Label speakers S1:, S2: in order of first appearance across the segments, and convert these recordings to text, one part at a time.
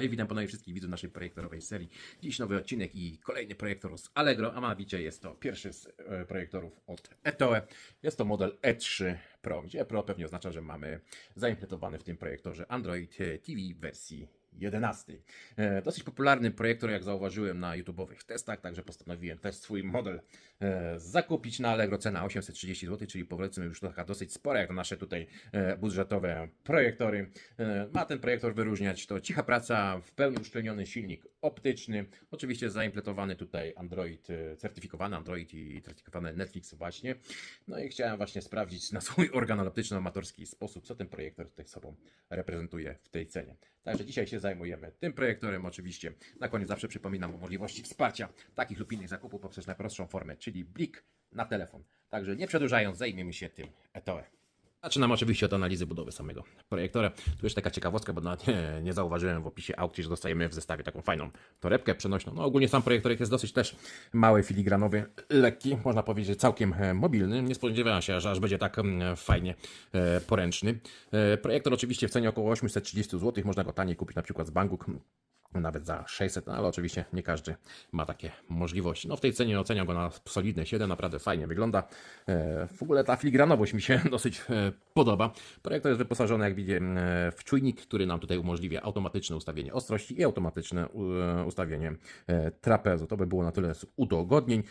S1: Hej, witam ponownie wszystkich widzów naszej projektorowej serii. Dziś nowy odcinek i kolejny projektor z Allegro, a mianowicie jest to pierwszy z e, projektorów od Etoe. Jest to model E3 Pro, gdzie Pro pewnie oznacza, że mamy zaimplementowany w tym projektorze Android TV wersji 11. E, Dosyć popularny projektor, jak zauważyłem na YouTube'owych testach, także postanowiłem też swój model e, zakupić na Allegro. Cena 830 zł, czyli powiedzmy już taka dosyć spora, jak na nasze tutaj e, budżetowe projektory. Ma ten projektor wyróżniać to cicha praca, w pełni uszczelniony silnik optyczny, oczywiście zaimplementowany tutaj Android, e, certyfikowany Android i certyfikowany Netflix właśnie. No i chciałem właśnie sprawdzić na swój organoleptyczno-amatorski sposób, co ten projektor tutaj sobą reprezentuje w tej cenie. Także dzisiaj się zajmujemy tym projektorem oczywiście. Na koniec zawsze przypominam o możliwości wsparcia takich lub innych zakupów poprzez najprostszą formę, czyli blik na telefon. Także nie przedłużając, zajmiemy się tym Etoe. Zaczynam oczywiście od analizy budowy samego projektora. Tu jeszcze taka ciekawostka, bo nawet nie, nie zauważyłem w opisie aukcji, że dostajemy w zestawie taką fajną torebkę przenośną. No ogólnie sam projektorek jest dosyć też mały, filigranowy, lekki, można powiedzieć, całkiem e, mobilny. Nie spodziewałem się, że aż będzie tak mm, fajnie e, poręczny. E, Projektor oczywiście w cenie około 830 zł, można go taniej kupić na przykład z Banggood nawet za 600, no ale oczywiście nie każdy ma takie możliwości. No w tej cenie oceniam go na solidne 7, naprawdę fajnie wygląda. E, W ogóle ta filigranowość mi się dosyć e, podoba. Projektor jest wyposażony, jak widzicie, e, w czujnik, który nam tutaj umożliwia automatyczne ustawienie ostrości i automatyczne ustawienie trapezu. To by było na tyle z udogodnień.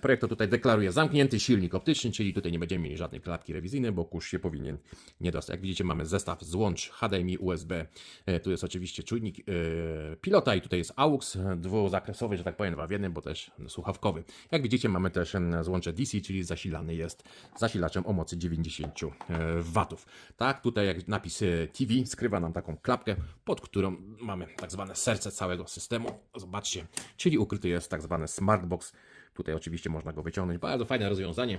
S1: Projektor tutaj deklaruje zamknięty silnik optyczny, czyli tutaj nie będziemy mieli żadnej klatki rewizyjnej, bo kurz się powinien nie dostać. Jak widzicie, mamy zestaw złącz HDMI USB. Tu jest oczywiście czujnik pilota i tutaj jest AUX dwuzakresowy, że tak powiem, dwa w jednym, bo też słuchawkowy. Jak widzicie, mamy też złącze DC, czyli zasilany jest zasilaczem o mocy 90 W. Tak, tutaj jak napis e, TV skrywa nam taką klapkę, pod którą mamy tak zwane serce całego systemu. Zobaczcie, czyli ukryty jest tak zwany smartbox. Tutaj oczywiście można go wyciągnąć. Bardzo fajne rozwiązanie.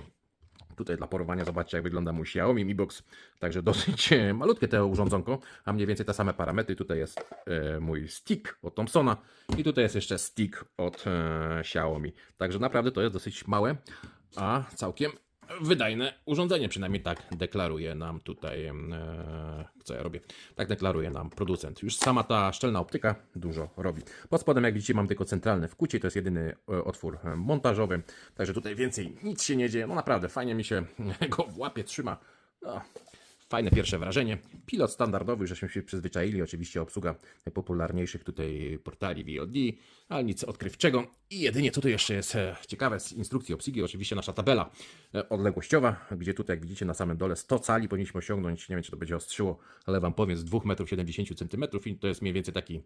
S1: Tutaj dla porównania zobaczcie jak wygląda mój Xiaomi Mi Box. Także dosyć e, malutkie to urządzonko, a mniej więcej te same parametry. Tutaj jest e, mój stick od Thomsona i tutaj jest jeszcze stick od e, Xiaomi. Także naprawdę to jest dosyć małe, a całkiem wydajne urządzenie. Przynajmniej tak deklaruje nam tutaj, e, co ja robię, tak deklaruje nam producent. Już sama ta szczelna optyka dużo robi. Pod spodem jak widzicie mam tylko centralne wkucie, to jest jedyny e, otwór e, montażowy. Także tutaj więcej nic się nie dzieje. No naprawdę fajnie mi się go w łapie trzyma. No, Fajne pierwsze wrażenie. Pilot standardowy, żeśmy się przyzwyczaili. Oczywiście obsługa popularniejszych tutaj portali VOD, ale nic odkrywczego. I jedynie co tu jeszcze jest ciekawe z instrukcji obsługi, oczywiście nasza tabela odległościowa, gdzie tutaj jak widzicie na samym dole 100 cali powinniśmy osiągnąć, nie wiem czy to będzie ostrzyło, ale wam powiem z 2,70 m i to jest mniej więcej taki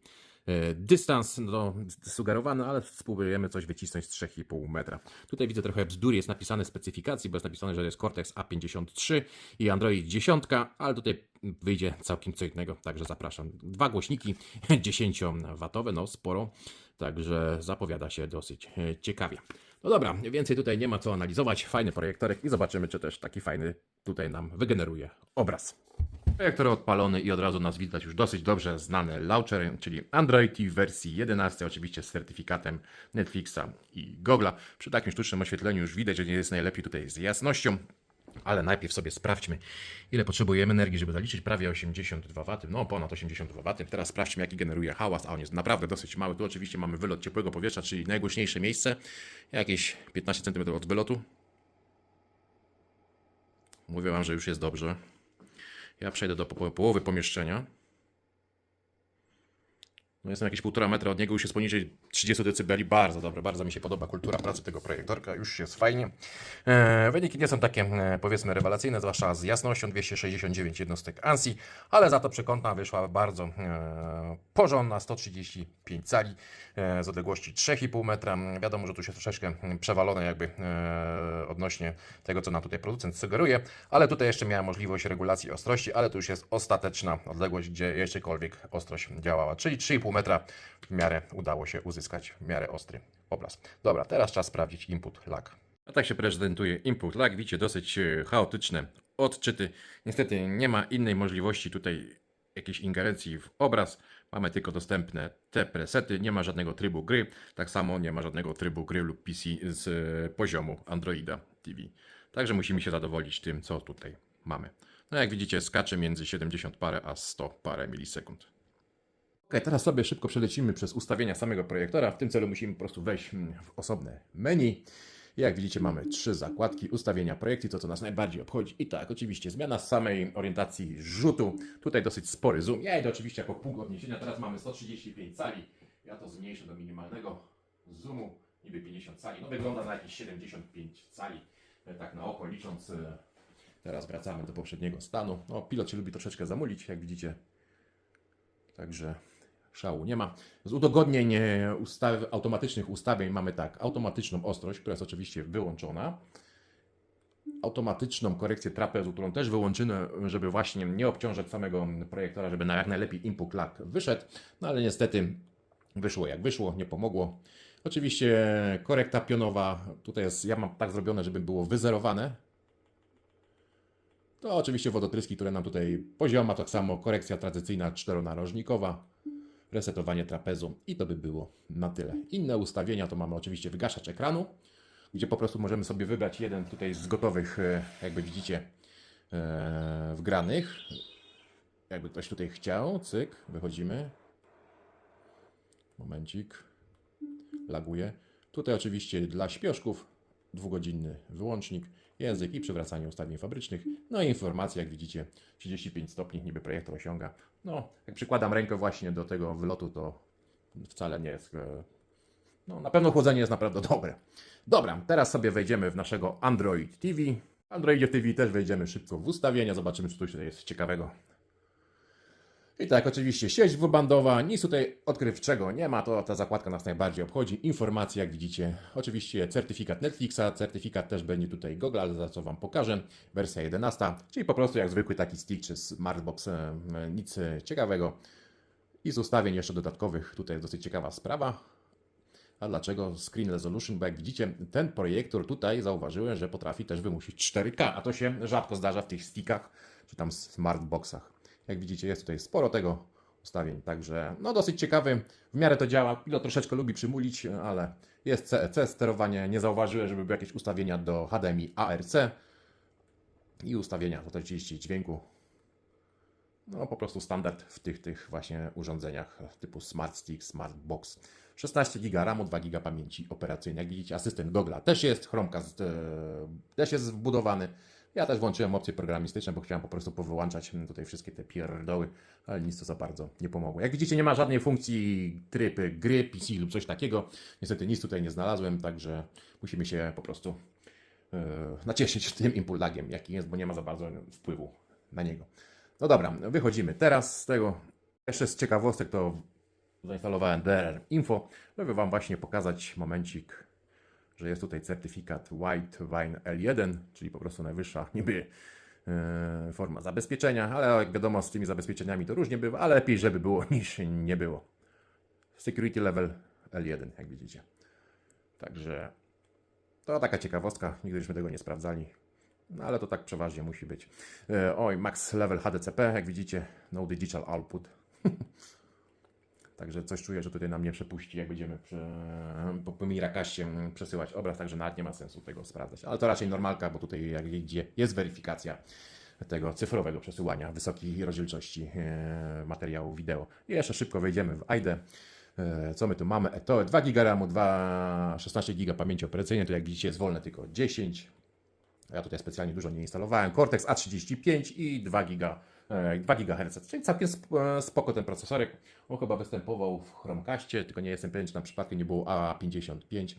S1: e, dystans no, sugerowany, ale spróbujemy coś wycisnąć z 3,5 metra. Tutaj widzę trochę bzdur, jest napisane specyfikacji, bo jest napisane, że jest Cortex A53 i Android 10, ale tutaj wyjdzie całkiem co innego, także zapraszam. Dwa głośniki 10W, no sporo, także zapowiada się dosyć e, ciekawie. No dobra, więcej tutaj nie ma co analizować. Fajny projektorek i zobaczymy, czy też taki fajny tutaj nam wygeneruje obraz. Projektor odpalony i od razu nas widać już dosyć dobrze znane launchery, czyli Android w wersji 11, oczywiście z certyfikatem Netflixa i Google'a. Przy takim sztucznym oświetleniu już widać, że nie jest najlepiej tutaj z jasnością. Ale najpierw sobie sprawdźmy, ile potrzebujemy energii, żeby zaliczyć prawie 82 W, no ponad 82 W. Teraz sprawdźmy, jaki generuje hałas, a on jest naprawdę dosyć mały. Tu oczywiście mamy wylot ciepłego powietrza, czyli najgłośniejsze miejsce, jakieś 15 cm od wylotu. Mówię Wam, że już jest dobrze. Ja przejdę do po- połowy pomieszczenia. No jestem jakieś 1,5 metra od niego, już jest poniżej 30 dB. Bardzo dobre, bardzo mi się podoba kultura pracy tego projektorka, już jest fajnie. E, wyniki nie są takie e, powiedzmy rewelacyjne, zwłaszcza z jasnością 269 jednostek ANSI, ale za to przekątna wyszła bardzo e, porządna, 135 cali e, z odległości 3,5 metra. Wiadomo, że tu się troszeczkę przewalone jakby e, odnośnie tego, co nam tutaj producent sugeruje, ale tutaj jeszcze miałem możliwość regulacji ostrości, ale to już jest ostateczna odległość, gdzie jeszcze,kolwiek ostrość działała, czyli 3,5 metra w miarę udało się uzyskać w miarę ostry obraz. Dobra, teraz czas sprawdzić input lag. A tak się prezentuje input lag. Widzicie, dosyć e, chaotyczne odczyty. Niestety nie ma innej możliwości tutaj jakiejś ingerencji w obraz. Mamy tylko dostępne te presety. Nie ma żadnego trybu gry. Tak samo nie ma żadnego trybu gry lub PC z e, poziomu Androida TV. Także musimy się zadowolić tym, co tutaj mamy. No jak widzicie, skacze między 70 parę a 100 parę milisekund. Ok, teraz sobie szybko przelecimy przez ustawienia samego projektora. W tym celu musimy po prostu wejść mm, w osobne menu. Jak widzicie, mamy trzy zakładki ustawienia projekcji, to co nas najbardziej obchodzi. I tak, oczywiście zmiana samej orientacji rzutu. Tutaj dosyć spory zoom. Ja idę oczywiście jako punkt odniesienia. Teraz mamy 135 cali. Ja to zmniejszę do minimalnego zoomu, niby 50 cali. No wygląda na jakieś 75 cali. E, Tak na oko licząc. e, Teraz wracamy do poprzedniego stanu. No, pilot się lubi troszeczkę zamulić, jak widzicie. Także szału nie ma. Z udogodnień e, ustaw, automatycznych ustawień mamy tak, automatyczną ostrość, która jest oczywiście wyłączona. Automatyczną korekcję trapezu, którą też wyłączymy, żeby właśnie nie obciążać samego projektora, żeby na jak najlepiej input lag wyszedł. No ale niestety wyszło jak wyszło, nie pomogło. Oczywiście korekta pionowa, tutaj jest, ja mam tak zrobione, żeby było wyzerowane. To oczywiście wodotryski, które nam tutaj pozioma, tak samo korekcja tradycyjna czteronarożnikowa resetowanie trapezu i to by było na tyle. Inne ustawienia to mamy oczywiście wygaszacz ekranu, gdzie po prostu możemy sobie wybrać jeden tutaj z gotowych, e, jakby widzicie, e, wgranych. Jakby ktoś tutaj chciał, cyk, wychodzimy. Momencik, laguje. Tutaj oczywiście dla śpioszków dwugodzinny wyłącznik, język i przywracanie ustawień fabrycznych. No i informacje, jak widzicie, 35 stopni niby projektor osiąga. No, jak przykładam rękę właśnie do tego wylotu, to wcale nie jest. e, No, na pewno chłodzenie jest naprawdę dobre. Dobra, teraz sobie wejdziemy w naszego Android TV. W Androidzie TV też wejdziemy szybko w ustawienia, zobaczymy, czy coś tutaj jest ciekawego. I tak, oczywiście sieć dwubandowa, nic tutaj odkrywczego nie ma, to ta zakładka nas najbardziej obchodzi. Informacje, jak widzicie, oczywiście certyfikat Netflixa, certyfikat też będzie tutaj Google, ale za co Wam pokażę. Wersja 11, czyli po prostu jak zwykły taki stick czy Smartbox, e, nic ciekawego. I z ustawień jeszcze dodatkowych, tutaj jest dosyć ciekawa sprawa. A dlaczego Screen Resolution? Bo jak widzicie, ten projektor tutaj zauważyłem, że potrafi też wymusić 4K, a to się rzadko zdarza w tych stickach czy tam smartboxach. Jak widzicie, jest tutaj sporo tego ustawień, także no dosyć ciekawy. W miarę to działa. Pilot troszeczkę lubi przymulić, ale jest CEC sterowanie. Nie zauważyłem, żeby były jakieś ustawienia do HDMI ARC i ustawienia do 30 dźwięku. No po prostu standard w tych, tych właśnie urządzeniach typu Smart Stick, Smart Box. 16 GB RAMu, 2 GB pamięci operacyjnej. Jak widzicie, asystent Google'a też jest, Chromecast e, też jest wbudowany. Ja też włączyłem opcje programistyczne, bo chciałem po prostu powyłączać mm, tutaj wszystkie te pierdoły, ale nic to za bardzo nie pomogło. Jak widzicie, nie ma żadnej funkcji tryb gry, PC lub coś takiego. Niestety nic tutaj nie znalazłem, także musimy się po prostu e, nacieszyć tym input lagiem, jaki jest, bo nie ma za bardzo wpływu na niego. No dobra, wychodzimy teraz z tego. Jeszcze z ciekawostek to zainstalowałem DRR Info, żeby Wam właśnie pokazać momencik, że jest tutaj certyfikat White Wine L1, czyli po prostu najwyższa niby e, forma zabezpieczenia, ale jak wiadomo z tymi zabezpieczeniami to różnie bywa, ale lepiej żeby było niż nie było. Security Level L1, jak widzicie. Także to taka ciekawostka, nigdy żeśmy tego nie sprawdzali. No ale to tak przeważnie musi być. E, Oj, max level HDCP, jak widzicie, no digital output. Także coś czuję, że tutaj nam nie przepuści, jak będziemy prze, po, po Mirakaście przesyłać obraz, także nawet nie ma sensu tego sprawdzać. Ale to raczej normalka, bo tutaj jak idzie, jest weryfikacja tego cyfrowego przesyłania wysokiej rozdzielczości e, materiału wideo. I jeszcze szybko wejdziemy w AIDE. E, Co my tu mamy? E, To 2 GB RAMu, 2, 16 GB pamięci operacyjnej, to jak widzicie jest wolne tylko 10. Ja tutaj specjalnie dużo nie instalowałem. Cortex A35 i 2 GB, 2 GHz, czyli całkiem e, spoko ten procesorek. On chyba występował w Chromecastie, tylko nie jestem pewien, czy tam przypadkiem nie było A55.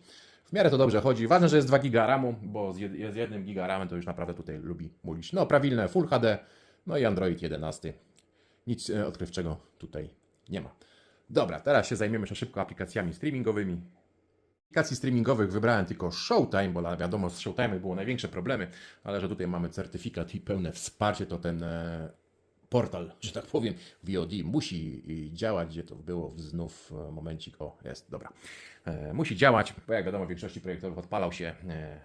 S1: W miarę to dobrze chodzi. Ważne, że jest 2 GB RAMu, bo z jed- jest 1 GB RAMem to już naprawdę tutaj lubi mulić. No, prawilne Full HD, no i Android 11. Nic e, odkrywczego tutaj nie ma. Dobra, teraz się zajmiemy jeszcze szybko aplikacjami streamingowymi aplikacji streamingowych wybrałem tylko Showtime, bo wiadomo, z Showtime było największe problemy, ale że tutaj mamy certyfikat i pełne wsparcie, to ten e, portal, że tak powiem, VOD musi i działać, gdzie to było znów e, momencik, o jest, dobra. E, musi działać, bo jak wiadomo, w większości projektów odpalał się e,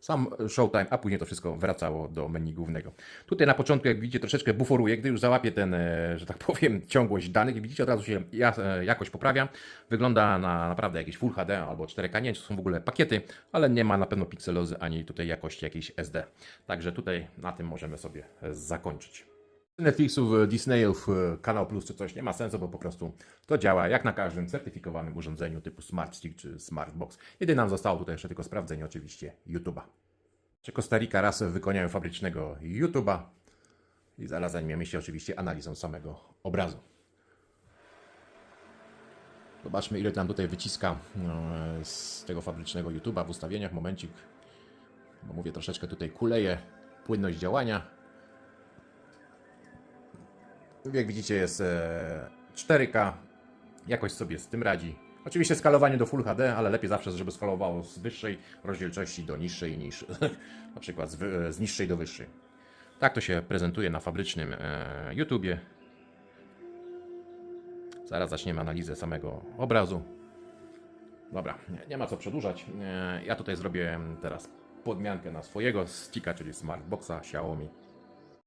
S1: sam Showtime, a później to wszystko wracało do menu głównego. Tutaj na początku, jak widzicie, troszeczkę buforuje, gdy już załapie ten, że tak powiem, ciągłość danych i widzicie, od razu się ja- jakość poprawia. Wygląda na naprawdę jakieś Full HD albo 4K, nie wiem, czy są w ogóle pakiety, ale nie ma na pewno pikselozy ani tutaj jakości jakiejś SD. Także tutaj na tym możemy sobie zakończyć. Netflixów, Disneyów, e, Kanał Plus czy coś nie ma sensu, bo po prostu to działa jak na każdym certyfikowanym urządzeniu typu Smart Stick czy Smart Box. Jedynie nam zostało tutaj jeszcze tylko sprawdzenie oczywiście YouTube'a. Czy Kostarika raz wykonają fabrycznego YouTube'a i zaraz zajmiemy się oczywiście analizą samego obrazu. Zobaczmy ile nam tutaj wyciska e, z tego fabrycznego YouTube'a w ustawieniach. Momencik, bo mówię troszeczkę tutaj kuleje płynność działania. Jak widzicie jest e, 4K, jakoś sobie z tym radzi. Oczywiście skalowanie do Full HD, ale lepiej zawsze, żeby skalowało z wyższej rozdzielczości do niższej niż na przykład z, z niższej do wyższej. Tak to się prezentuje na fabrycznym e, YouTubie. Zaraz zaczniemy analizę samego obrazu. Dobra, nie, nie ma co przedłużać. E, Ja tutaj zrobię teraz podmiankę na swojego sticka, czyli Smartboxa Xiaomi.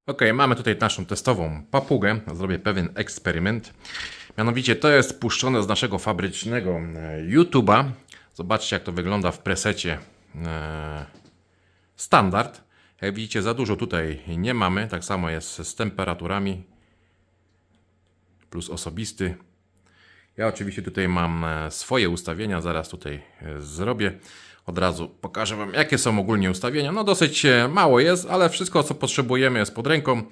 S1: Ok, mamy tutaj naszą testową papugę. Zrobię pewien eksperyment. Mianowicie to jest puszczone z naszego fabrycznego e, YouTube'a. Zobaczcie jak to wygląda w presecie e, standard. Jak widzicie za dużo tutaj nie mamy. Tak samo jest z temperaturami plus osobisty. Ja oczywiście tutaj mam e, swoje ustawienia, zaraz tutaj zrobię. Od razu pokażę Wam, jakie są ogólnie ustawienia. No dosyć e, mało jest, ale wszystko, co potrzebujemy jest pod ręką.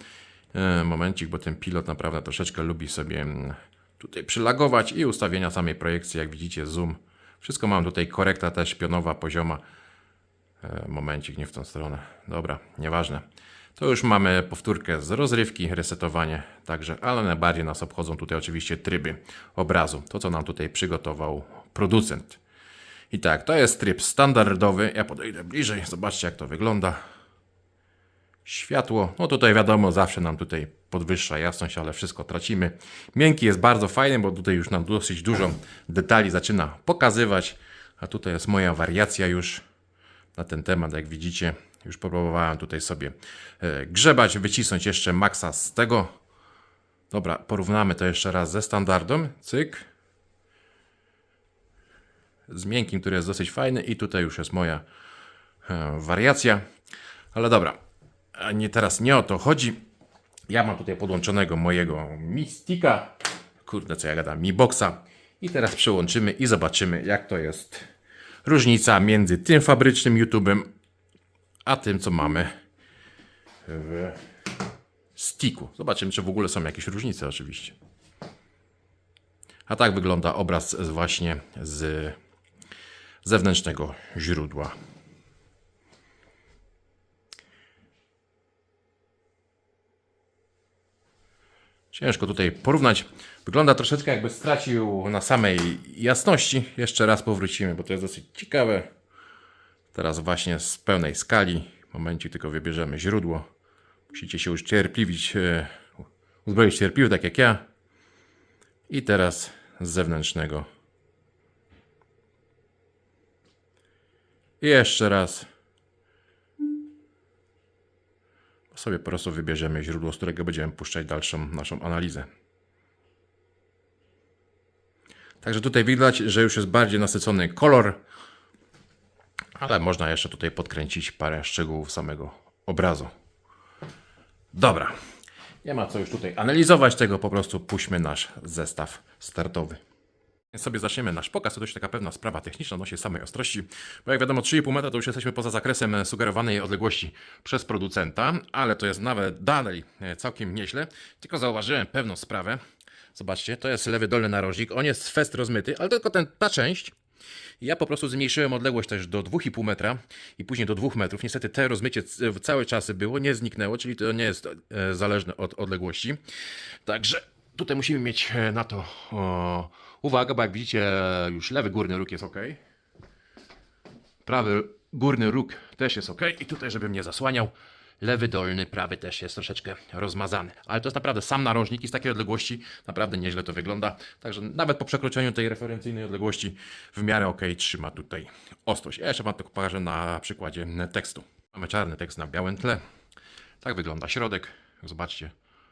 S1: E, Momencik, bo ten pilot naprawdę troszeczkę lubi sobie mm, tutaj przylagować i ustawienia samej projekcji, jak widzicie, zoom. Wszystko mam tutaj, korekta też pionowa, pozioma. E, Momencik, nie w tą stronę. Dobra, nieważne. To już mamy powtórkę z rozrywki, resetowanie, także, ale najbardziej nas obchodzą tutaj oczywiście tryby obrazu. To, co nam tutaj przygotował producent. I tak, to jest tryb standardowy. Ja podejdę bliżej, zobaczcie jak to wygląda. Światło, no tutaj wiadomo, zawsze nam tutaj podwyższa jasność, ale wszystko tracimy. Miękki jest bardzo fajny, bo tutaj już nam dosyć dużo detali zaczyna pokazywać. A tutaj jest moja wariacja już na ten temat, jak widzicie. Już próbowałem tutaj sobie e, grzebać, wycisnąć jeszcze maksa z tego. Dobra, porównamy to jeszcze raz ze standardem. Cyk. Z miękkim, który jest dosyć fajny i tutaj już jest moja e, wariacja. Ale dobra, nie teraz nie o to chodzi. Ja mam tutaj podłączonego mojego Mistika. Kurde, co ja gadam, Mi Boxa. I teraz przyłączymy i zobaczymy, jak to jest różnica między tym fabrycznym YouTube'em, a tym, co mamy w sticku. Zobaczymy, czy w ogóle są jakieś różnice, oczywiście. A tak wygląda obraz właśnie z zewnętrznego źródła. Ciężko tutaj porównać. Wygląda troszeczkę jakby stracił na samej jasności. Jeszcze raz powrócimy, bo to jest dosyć ciekawe. Teraz właśnie z pełnej skali. W momencie tylko wybierzemy źródło. Musicie się już cierpliwić, e, uzbroić cierpliwie, tak jak ja. I teraz z zewnętrznego. I jeszcze raz. Sobie po prostu wybierzemy źródło, z którego będziemy puszczać dalszą naszą analizę. Także tutaj widać, że już jest bardziej nasycony kolor, ale można jeszcze tutaj podkręcić parę szczegółów samego obrazu. Dobra, nie ma co już tutaj analizować tego, po prostu puśćmy nasz zestaw startowy. Sobie zaczniemy nasz pokaz. To dość taka pewna sprawa techniczna odnośnie samej ostrości, bo jak wiadomo 3,5 metra to już jesteśmy poza zakresem e, sugerowanej odległości przez producenta, ale to jest nawet dalej e, całkiem nieźle. Tylko zauważyłem pewną sprawę. Zobaczcie, to jest lewy dolny narożnik. On jest fest rozmyty, ale tylko ten, ta część. Ja po prostu zmniejszyłem odległość też do 2,5 metra i później do 2 metrów. Niestety te rozmycie c- cały czas było, nie zniknęło, czyli to nie jest e, zależne od odległości. Także tutaj musimy mieć e, na to o, uwagę, bo jak widzicie, już lewy górny róg jest ok. Prawy górny róg też jest ok. I tutaj, żebym nie zasłaniał, lewy dolny, prawy też jest troszeczkę rozmazany. Ale to jest naprawdę sam narożnik i z takiej odległości naprawdę nieźle to wygląda. Także nawet po przekroczeniu tej referencyjnej odległości w miarę ok trzyma tutaj ostrość. Ja jeszcze Wam to pokażę na przykładzie tekstu. Mamy czarny tekst na białym tle. Tak wygląda środek. Zobaczcie,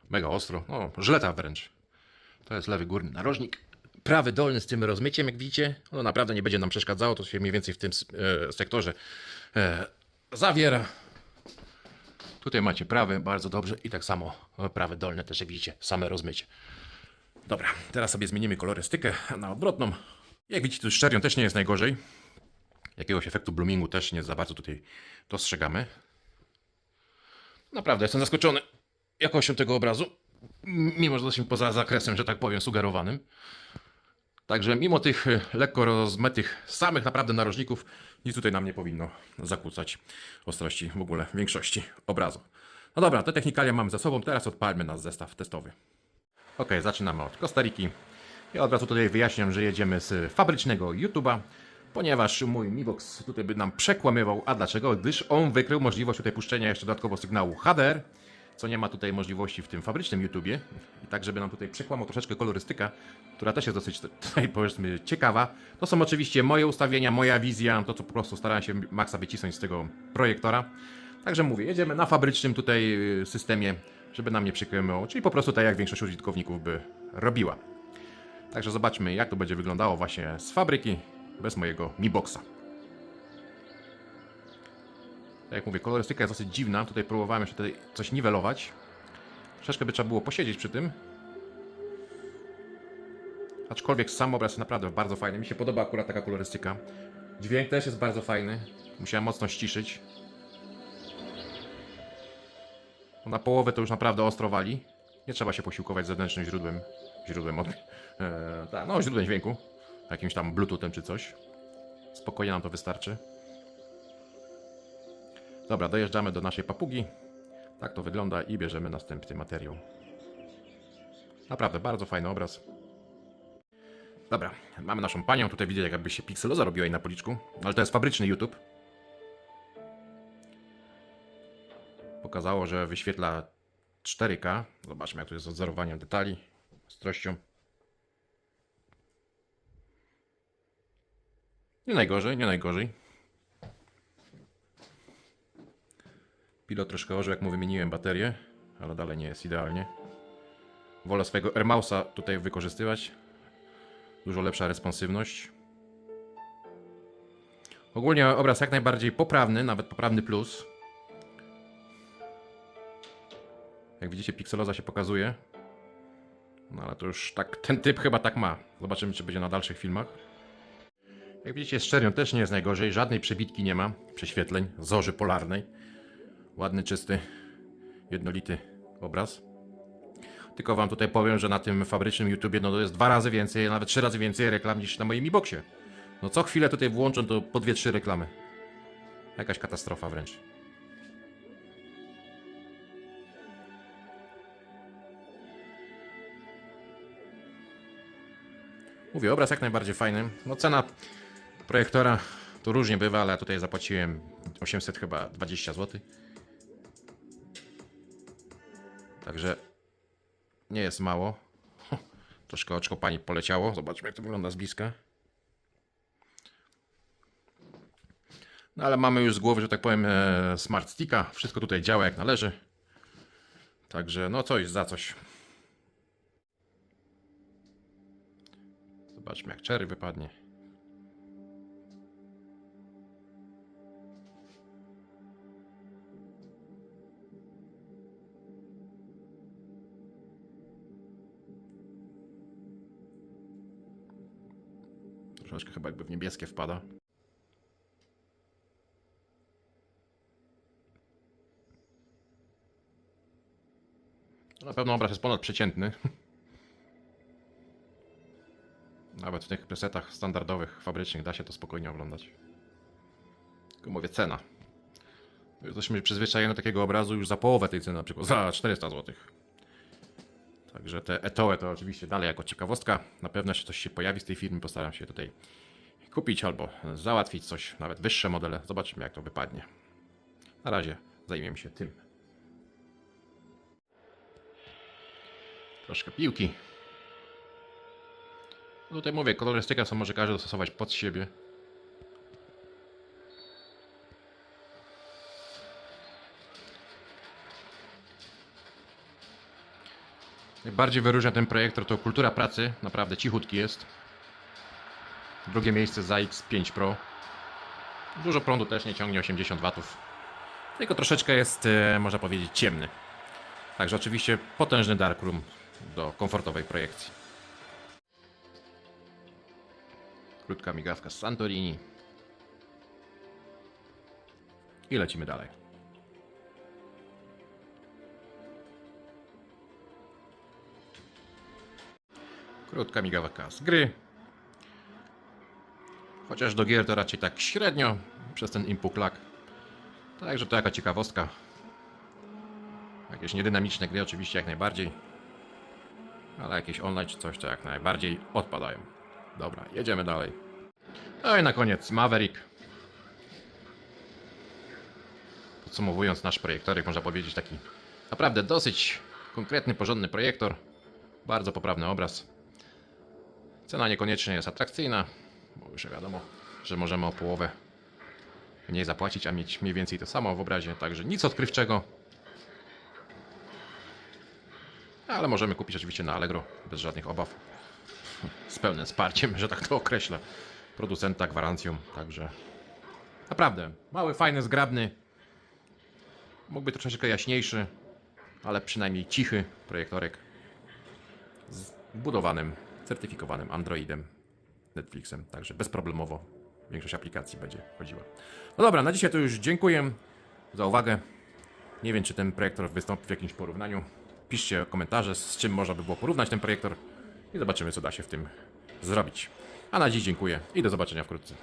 S1: mega ostro. No, żleta wręcz. To jest lewy górny narożnik. Prawy dolny z tym rozmyciem, jak widzicie, ono naprawdę nie będzie nam przeszkadzało. To się mniej więcej w tym e, sektorze e, zawiera. Tutaj macie prawy, bardzo dobrze i tak samo O, prawe dolne też, jak widzicie, same rozmycie. Dobra, teraz sobie zmienimy kolorystykę na odwrotną. Jak widzicie, tu z czernią też nie jest najgorzej. Jakiegoś efektu bloomingu też nie za bardzo tutaj dostrzegamy. Naprawdę jestem zaskoczony jakością tego obrazu. Mimo, że dosyć poza zakresem, że tak powiem, sugerowanym. Także mimo tych e, lekko rozmytych samych naprawdę narożników, nic tutaj nam nie powinno zakłócać ostrości w ogóle większości obrazu. No dobra, te technikalia mamy za sobą, teraz odpalmy nasz zestaw testowy. Ok, zaczynamy od Kostariki. Ja od razu tutaj wyjaśniam, że jedziemy z fabrycznego YouTube'a, ponieważ mój Mi Box tutaj by nam przekłamywał. A dlaczego? Gdyż on wykrył możliwość tutaj puszczenia jeszcze dodatkowo sygnału HDR, co nie ma tutaj możliwości w tym fabrycznym YouTubie. I tak, żeby nam tutaj przekłamał troszeczkę kolorystyka, która też jest dosyć tutaj powiedzmy ciekawa. To są oczywiście moje ustawienia, moja wizja, to co po prostu starałem się maksa wycisnąć z tego projektora. Także mówię, jedziemy na fabrycznym tutaj y, systemie, żeby nam nie przekłamywało, czyli po prostu tak jak większość użytkowników by robiła. Także zobaczmy, jak to będzie wyglądało właśnie z fabryki, bez mojego Mi Boxa. Tak jak mówię, kolorystyka jest dosyć dziwna. Tutaj próbowałem jeszcze tutaj coś niwelować. Troszeczkę by trzeba było posiedzieć przy tym. Aczkolwiek sam obraz jest naprawdę bardzo fajny. Mi się podoba akurat taka kolorystyka. Dźwięk też jest bardzo fajny. Musiałem mocno ściszyć. Na połowę to już naprawdę ostro wali. Nie trzeba się posiłkować zewnętrznym źródłem. Źródłem od... E, tak, no źródłem dźwięku. Jakimś tam bluetoothem czy coś. Spokojnie nam to wystarczy. Dobra, dojeżdżamy do naszej papugi. Tak to wygląda i bierzemy następny materiał. Naprawdę, bardzo fajny obraz. Dobra, mamy naszą panią. Tutaj widzę, jakby się pikseloza robiła jej na policzku. Ale to jest fabryczny YouTube. Pokazało, że wyświetla 4K. Zobaczmy, jak to jest z odzorowaniem detali, ostrością. Nie najgorzej, nie najgorzej. Pilot troszkę orzeł, jak mu wymieniłem baterię, ale dalej nie jest idealnie. Wolę swojego Airmausa tutaj wykorzystywać. Dużo lepsza responsywność. Ogólnie obraz jak najbardziej poprawny, nawet poprawny plus. Jak widzicie, pikseloza się pokazuje. No ale to już tak, ten typ chyba tak ma. Zobaczymy, czy będzie na dalszych filmach. Jak widzicie, z czernią też nie jest najgorzej. Żadnej przebitki nie ma, prześwietleń, zorzy polarnej. Ładny, czysty, jednolity obraz. Tylko wam tutaj powiem, że na tym fabrycznym YouTubie no to jest dwa razy więcej, nawet trzy razy więcej reklam niż na moim e-boxie. No co chwilę tutaj włączę, to po dwie, trzy reklamy. Jakaś katastrofa wręcz. Mówię, obraz jak najbardziej fajny. No cena projektora to różnie bywa, ale ja tutaj zapłaciłem 800 chyba 20 zł. Także nie jest mało. Troszkę oczko pani poleciało. Zobaczmy jak to wygląda z bliska. No ale mamy już z głowy, że tak powiem, e, smart sticka. Wszystko tutaj działa jak należy. Także no coś za coś. Zobaczmy jak cherry wypadnie. Troszeczkę chyba jakby w niebieskie wpada. Na pewno obraz jest ponadprzeciętny. Nawet w tych presetach standardowych, fabrycznych da się to spokojnie oglądać. Tylko mówię cena. Jesteśmy przyzwyczajeni do takiego obrazu już za połowę tej ceny, na przykład za 400 zł. Także te Etoe to oczywiście dalej jako ciekawostka. Na pewno jeszcze coś się pojawi z tej firmy. Postaram się tutaj kupić albo załatwić coś, nawet wyższe modele. Zobaczymy jak to wypadnie. Na razie zajmiemy się tym. Troszkę piłki. No Tutaj mówię, kolorystyka co może każdy dostosować pod siebie. Najbardziej wyróżnia ten projektor to kultura pracy. Naprawdę cichutki jest. Drugie miejsce za X5 Pro. Dużo prądu też nie ciągnie 80 W. Tylko troszeczkę jest, e, można powiedzieć, ciemny. Także oczywiście potężny darkroom do komfortowej projekcji. Krótka migawka z Santorini. I lecimy dalej. Krótka migawka z gry. Chociaż do gier to raczej tak średnio przez ten input lag. Także to jaka ciekawostka. Jakieś niedynamiczne gry oczywiście jak najbardziej. Ale jakieś online czy coś to jak najbardziej odpadają. Dobra, jedziemy dalej. No i na koniec Maverick. Podsumowując nasz projektorek, można powiedzieć taki naprawdę dosyć konkretny, porządny projektor. Bardzo poprawny obraz. Cena niekoniecznie jest atrakcyjna, bo już wiadomo, że możemy o połowę mniej zapłacić, a mieć mniej więcej to samo w obrazie, także nic odkrywczego. Ale możemy kupić oczywiście na Allegro bez żadnych obaw. Z pełnym wsparciem, że tak to określę. Producenta, gwarancją, także naprawdę mały, fajny, zgrabny. Mógłby troszeczkę jaśniejszy, ale przynajmniej cichy projektorek z budowanym, certyfikowanym Androidem, Netflixem, także bezproblemowo większość aplikacji będzie chodziła. No dobra, na dzisiaj to już dziękuję za uwagę. Nie wiem, czy ten projektor wystąpi w jakimś porównaniu. Piszcie komentarze, z czym można by było porównać ten projektor i zobaczymy, co da się w tym zrobić. A na dziś dziękuję i do zobaczenia wkrótce.